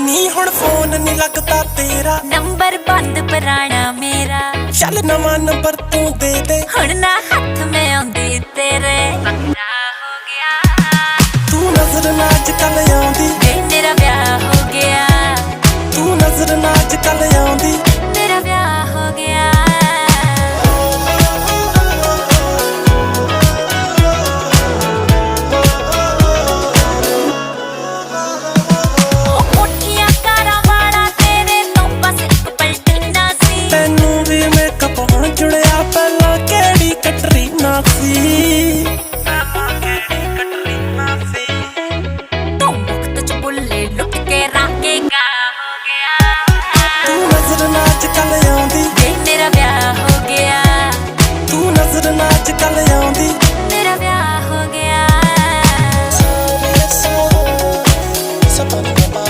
ਨੀ ਹੁਣ ਫੋਨ ਨਹੀਂ ਲੱਗਦਾ ਤੇਰਾ। ਨੰਬਰ ਬੰਦ ਪੁਰਾਣਾ ਮੇਰਾ। ਚੱਲ ਨਵਾਂ ਨੰਬਰ ਤੂੰ ਦੇ ਦੇ। ਹੁਣ ਨਾ ਹੱਥ ਮੈਂ ਆਉਂਦੀ ਤੇਰੇ। ਤੂੰ ਨਜ਼ਰ ਨਾ ਆਉਂਦੀ। ਮੇਰਾ ਵਿਆਹ ਹੋ ਗਿਆ। ਤੂੰ ਨਜ਼ਰ ਨਾ ਅੱਜ ਆਉਂਦੀ। Tonight.